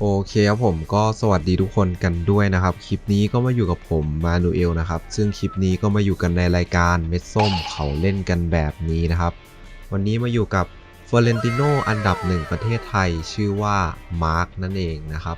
โอเคครับผมก็สวัสดีทุกคนกันด้วยนะครับ คลิปนี้ก็มาอยู่กับผมมานูเอลนะครับ ซึ่งคลิปนี้ก็มาอยู่กันในรายการเม็ดส้มเขาเล่นกันแบบนี้นะครับ วันนี้มาอยู่กับเฟอร์เรนติโนอันดับหนึ่งประเทศไทยชื่อว่ามาร์กนั่นเองนะครับ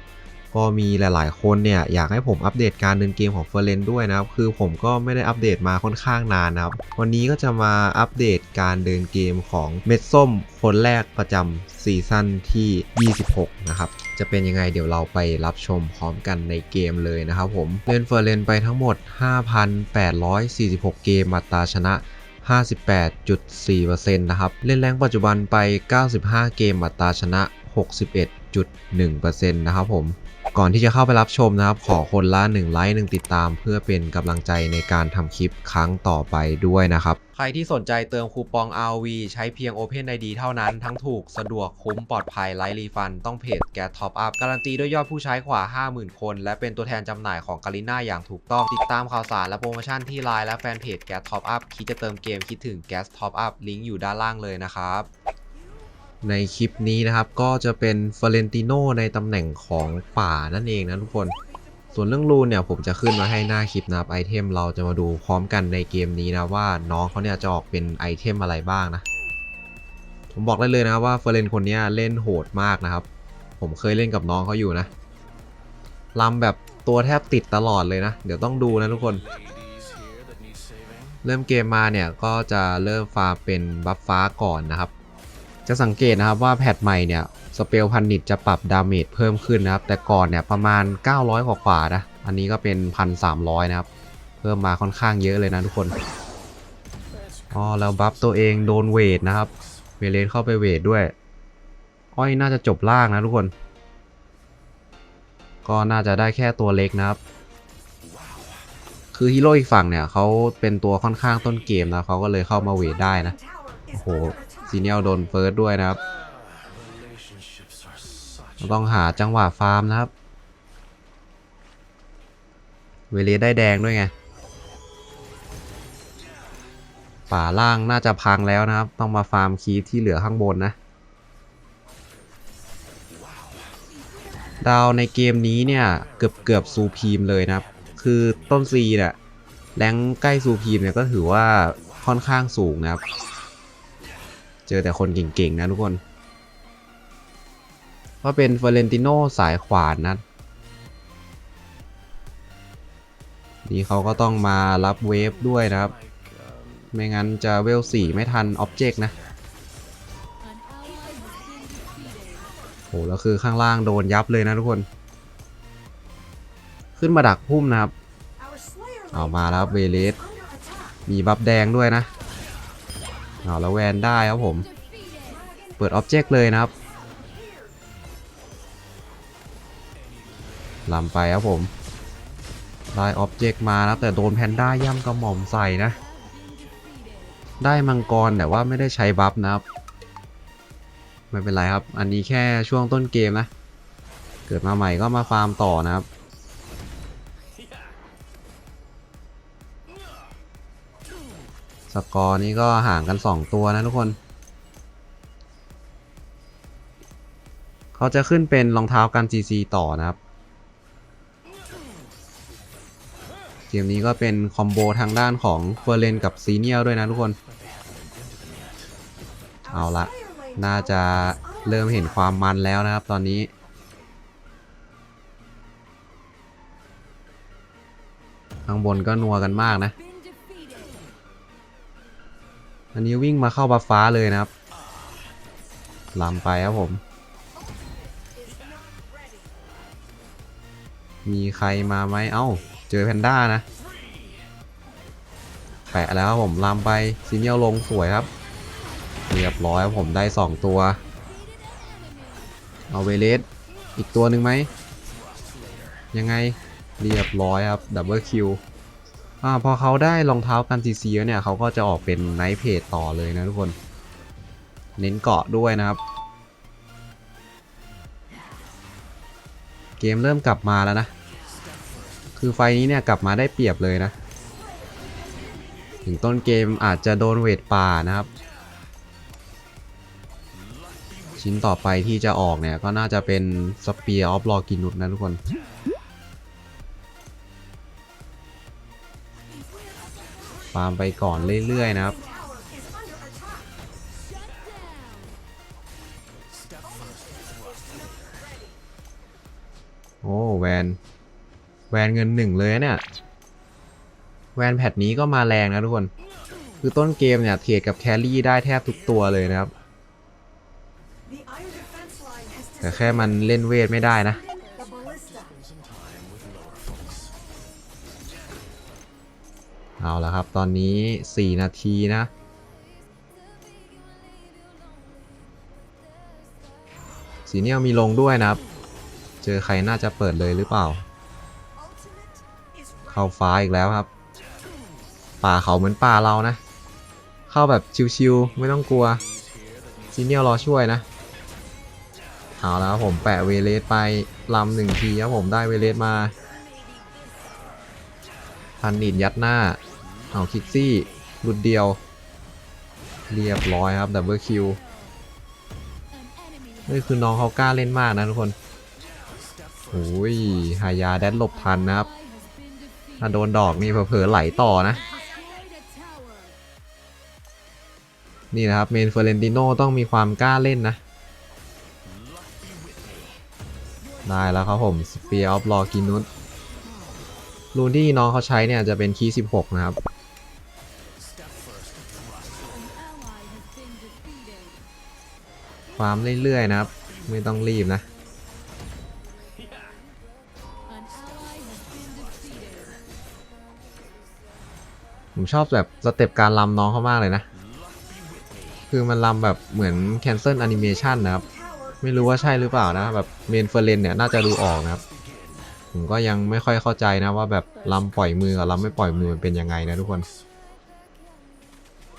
ก็มีหลาย ๆ คนเนี่ยอยากให้ผมอัปเดตการเดินเกมของเฟอร์เรนด้วยนะครับ คือผมก็ไม่ได้อัปเดตมาค่อนข้างนานนะครับ วันนี้ก็จะมาอัปเดตการเดินเกมของเม็ดส้มคนแรกประจำซีซั่นที่ 26 นะครับ จะเป็นยังไงเดี๋ยวเราไปรับชมพร้อมกันในเกมเลยนะครับผมเล่นเฟอร์เรนไปทั้งหมด 5,846 เกมอัตราชนะ58.4%นะครับ เล่นแรงปัจจุบันไป 95 เกมอัตราชนะ 61.1%นะครับผม ก่อนที่จะเข้าไปรับชมนะครับ ขอคนละ1ไลค์1ติดตาม เพื่อเป็นกำลังใจในการทำคลิปครั้งต่อไปด้วยนะครับ ใครที่สนใจเติมคูปอง RV ใช้เพียง Open ID เท่านั้นทั้งถูกสะดวกคุ้มปลอดภัยไร้รีฟัน ต้องเพจแกท็อปอัพการันตีด้วยยอดผู้ใช้กว่า 50,000 คน และเป็นตัวแทนจำหน่ายของกาลิน่าอย่างถูกต้องติดตามข่าวสารและโปรโมชั่นที่ไลน์และแฟนเพจแกท็อปอัพคิดจะเติมเกมคิดถึงแกท็อปอัพลิงก์อยู่ด้านล่างเลยนะครับ ในคลิปนี้นะครับ ก็จะเป็นเฟเรนติโนในตำแหน่งของป่านั่นเองนะทุกคน ส่วนเรื่องรูนเนี่ยผมจะขึ้นมาให้หน้าคลิปนะครับไอเทมเราจะมาดูพร้อมกันในเกมนี้นะว่าน้องเขาเนี่ยจะออกเป็นไอเทมอะไรบ้างนะ ผมบอกได้เลยนะว่าเฟเรนคนนี้เล่นโหดมากนะครับ ผมเคยเล่นกับน้องเขาอยู่นะลำแบบตัวแทบติดตลอดเลยนะ เดี๋ยวต้องดูนะทุกคน เริ่มเกมมาเนี่ยก็จะเริ่มฟาร์มเป็นบัฟฟ้าก่อนนะครับ จะสังเกตนะครับว่าแพทใหม่เนี่ยสเปลพันนิตจะปรับดาเมจเพิ่มขึ้นนะครับ แต่ก่อนเนี่ยประมาณ 900 กว่ากว่านะ อันนี้ก็เป็น 1,300 นะครับ เพิ่มมาค่อนข้างเยอะเลยนะทุกคนอ๋อแล้วบัฟตัวเองโดนเวทนะครับ เวเลนเข้าไปเวทด้วย อ้อยน่าจะจบล่างนะทุกคน ก็น่าจะได้แค่ตัวเล็กนะครับ คือฮีโร่อีกฝั่งเนี่ยเขาเป็นตัวค่อนข้างต้นเกมนะเขาก็เลยเข้ามาเวทได้นะ โอ้โห ซีเนียลโดนเฟิร์สด้วยนะครับ ต้องหาจังหวะฟาร์มนะครับ เวเลสได้แดงด้วยไงป่าล่างน่าจะพังแล้วนะครับ ต้องมาฟาร์มคีฟที่เหลือข้างบนนะ ดาวในเกมนี้เนี่ย เกือบเกือบซูพีมเลยนะครับ คือต้นซีเนี่ยแรงใกล้ซูพีมเนี่ยก็ถือว่าค่อนข้างสูงนะครับ เจอแต่คนเก่งๆ นะทุกคนว่าเป็นเฟอร์เรนติโนสายขวานนะนี่เขาก็ต้องมารับเวฟด้วยนะครับ ไม่งั้นจะเวล4ไม่ทันอ็อบเจกต์นะโหแล้วคือข้างล่างโดนยับเลยนะทุกคน ขึ้นมาดักพุ่มนะครับ เอามาแล้วครับเวเลสมีบัฟแดงด้วยนะ เอาแล้วแวนได้ครับผม เปิดอ็อบเจกต์เลยนะครับลำไปครับผมได้อ็อบเจกต์มานะแต่โดนแพนด้าย่ำกระหม่อมใส่นะ ได้มังกรแต่ว่าไม่ได้ใช้บัฟนะครับ ไม่เป็นไรครับ อันนี้แค่ช่วงต้นเกมนะ เกิดมาใหม่ก็มาฟาร์มต่อนะครับ สกอร์นี้ก็ห่างกัน 2 ตัวนะทุกคน เขาจะขึ้นเป็นรองเท้ากัน GC ต่อนะครับ เกมนี้ก็เป็นคอมโบทางด้านของเฟอร์เรนกับซีเนียลด้วยนะทุกคน เอาละ น่าจะเริ่มเห็นความมันแล้วนะครับตอนนี้ข้างบนก็นัวกันมากนะ อันนี้วิ่งมาเข้าบัฟฟ้าเลยนะครับลำไปครับผม มีใครมาไหมเอ้า เจอแพนด้านะ แปะแล้วครับผมลำไปซีเนียลลงสวยครับ เรียบร้อยครับผมได้ 2 ตัว เอาเวเลสอีกตัวหนึ่งไหม ยังไง เรียบร้อยครับ ดับเบิลคิว อ่าพอเขาได้รองเท้ากันซีซีแล้วเนี่ยเขาก็จะออกเป็นไนท์เพจต่อเลยนะทุกคน เน้นเกาะด้วยนะครับ เกมเริ่มกลับมาแล้วนะ คือไฟนี้เนี่ยกลับมาได้เปรียบเลยนะ ถึงต้นเกมอาจจะโดนเวทป่านะครับ ชิ้นต่อไปที่จะออกเนี่ยก็น่าจะเป็นสเปียร์ออฟลอกินุสนะทุกคน ฟาร์มไปก่อนเรื่อยๆนะครับโอ้แวนแวนเงินหนึ่งเลยเนี่ยแวนแพทนี้ก็มาแรงนะทุกคน คือต้นเกมเนี่ยเทรดกับแครี่ได้แทบทุกตัวเลยนะครับ แต่แค่มันเล่นเวทไม่ได้นะ เอาละครับ ตอนนี้ 4 นาทีนะ สีเนียลมีลงด้วยนะครับ เจอใครน่าจะเปิดเลยหรือเปล่า เข้าฟ้าอีกแล้วครับ ป่าเขาเหมือนป่าเรานะ เข้าแบบชิวๆไม่ต้องกลัวซีเนียลรอช่วยนะ เอาแล้วผมแปะเวเลสไปลำหนึ่งทีครับผมได้เวเลสมา พันดิดยัดหน้า เอาคิกซี่หลุดเดียว เรียบร้อยครับดับเบิลคิวนี่คือน้องเขากล้าเล่นมากนะทุกคนโอ้ยหายาแดนหลบทันนะครับ ถ้าโดนดอกนี่เผลอๆไหลต่อนะ นี่นะครับเมนเฟอร์เรนติโนต้องมีความกล้าเล่นนะ ได้แล้วครับผมสเปียร์ออฟลอกินุส รูนที่น้องเขาใช้เนี่ยจะเป็นคีย์16 นะครับ ความเรื่อยๆนะครับ ไม่ต้องรีบนะ ผมชอบแบบสเต็ปการลำน้องเขามากเลยนะ คือมันลำแบบเหมือน cancel animation นะครับ ไม่รู้ว่าใช่หรือเปล่านะ แบบเมนเฟรนเนี่ยน่าจะดูออกนะครับ ผมก็ยังไม่ค่อยเข้าใจนะว่าแบบลำปล่อยมือกับลำไม่ปล่อยมือมันเป็นยังไงนะทุกคน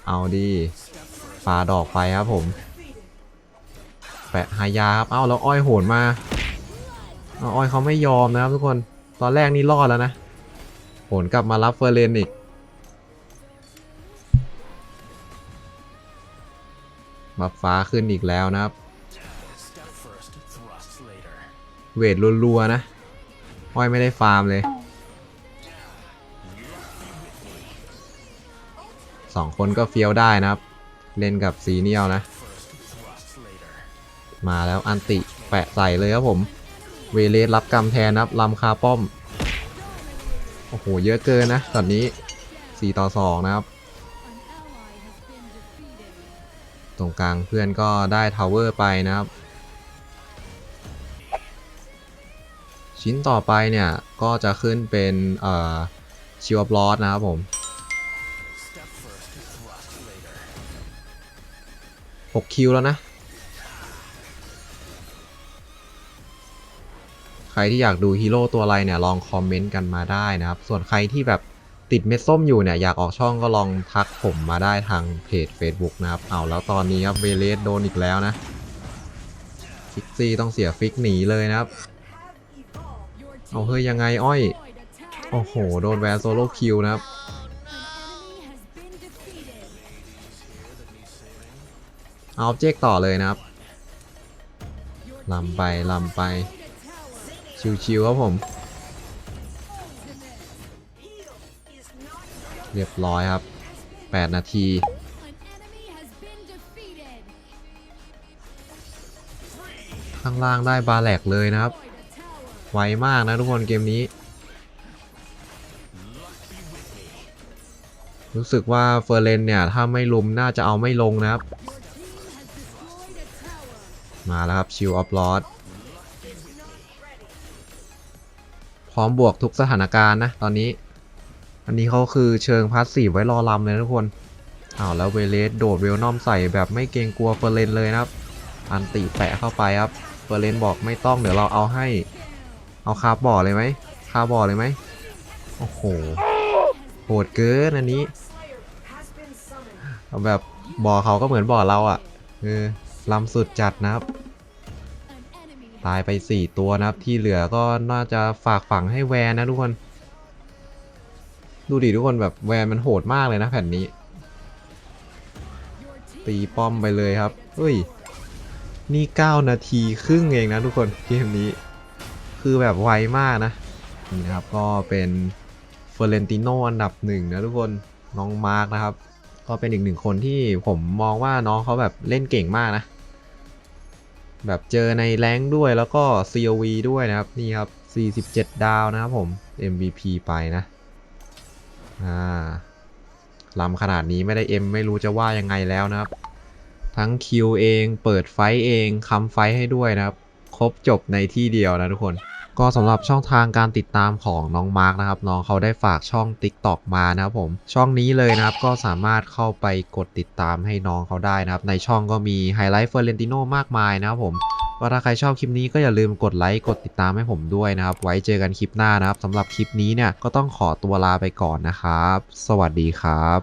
เอาดีปาดอกไปครับผมแปะหายาครับ เอ้าแล้วอ้อยโหนมาเอาอ้อยเขาไม่ยอมนะครับทุกคน ตอนแรกนี่รอดแล้วนะ โหนกลับมารับเฟอร์เรนอีกบัฟฟ้าขึ้นอีกแล้วนะครับ เวทรัวๆนะ อ้อยไม่ได้ฟาร์มเลยสองคนก็เฟี้ยวได้นะครับ เล่นกับซีเนียลนะ มาแล้วอันติแปะใส่เลยครับผม เวเลสรับกรรมแทนนะครับลำคาป้อม โอ้โห เยอะเกินนะตอนนี้ 4 ต่อ 2 นะครับ ตรงกลางเพื่อนก็ได้ทาวเวอร์ไปนะครับ ชิ้นต่อไปเนี่ย ก็จะขึ้นเป็นชิวบลอสนะครับผม 6 คิวแล้วนะ ใครที่อยากดูฮีโร่ตัวอะไรเนี่ย ลองคอมเมนต์กันมาได้นะครับ ส่วนใครที่แบบติดเม็ดส้มอยู่เนี่ย อยากออกช่องก็ลองทักผมมาได้ทางเพจ Facebook นะครับ เอาแล้วตอนนี้ครับเวเลสโดนอีกแล้วนะฟิกซี่ต้องเสียฟิกหนีเลยนะครับ เอาเฮ้ยยังไงอ้อย โอ้โห โดนแวนโซโล่คิวนะครับ เอาเจกต่อเลยนะครับลำไปลำไป ชิวๆครับผม เรียบร้อยครับ 8 นาทีข้างล่างได้บาแหลกเลยนะครับ ไวมากนะทุกคนเกมนี้ รู้สึกว่าเฟอร์เรนเนี่ย ถ้าไม่ลุมน่าจะเอาไม่ลงนะครับ มาแล้วครับชิวออฟลอดพร้อมบวกทุกสถานการณ์นะ ตอนนี้ อันนี้เขาคือเชิงพาสซีฟไว้รอลำเลยนะทุกคนอ้าวแล้วเวเลสโดดเวลนอมใส่แบบไม่เกรงกลัวเฟอร์เรนเลยนะครับ อันติแปะเข้าไปครับเฟอร์เรนบอกไม่ต้องเดี๋ยวเราเอาให้ เอาคาบ่อเลยไหมคาบ่อเลยไหมโอ้โหโหดเกินอันนี้เอาแบบบ่อเขาก็เหมือนบ่อเราอะ่ะเออลำสุดจัดนะครับ ตายไป 4 ตัวนะครับ ที่เหลือก็น่าจะฝากฝังให้แวนนะทุกคน ดูดิทุกคนแบบแวนมันโหดมากเลยนะแผ่นนี้ ตีป้อมไปเลยครับเฮ้ย นี่ 9 นาทีครึ่งเองนะทุกคนเกมนี้ คือแบบไวมากนะ นี่นะครับก็เป็นเฟอร์เรนติโนอันดับหนึ่งนะทุกคนน้องมาร์กนะครับ ก็เป็นอีกหนึ่งคนที่ผมมองว่าน้องเขาแบบเล่นเก่งมากนะ แบบเจอในแรงด้วยแล้วก็ COV ด้วยนะครับ นี่ครับ 47 ดาวนะครับผม MVP ไปนะ อ่าลำขนาดนี้ไม่ได้ M ไม่รู้จะว่ายังไงแล้วนะครับ ทั้งคิวเองเปิดไฟเองคำไฟให้ด้วยนะครับ ครบจบในที่เดียวนะทุกคน ก็สำหรับช่องทางการติดตามของน้องมาร์กนะครับน้องเขาได้ฝากช่อง TikTok มานะครับผมช่องนี้เลยนะครับก็สามารถเข้าไปกดติดตามให้น้องเขาได้นะครับ ในช่องก็มีไฮไลท์เฟอร์เรนติโนมากมายนะครับผมก็ถ้าใครชอบคลิปนี้ก็อย่าลืมกดไลค์กดติดตามให้ผมด้วยนะครับ ไว้เจอกันคลิปหน้านะครับสำหรับคลิปนี้เนี่ยก็ต้องขอตัวลาไปก่อนนะครับ สวัสดีครับ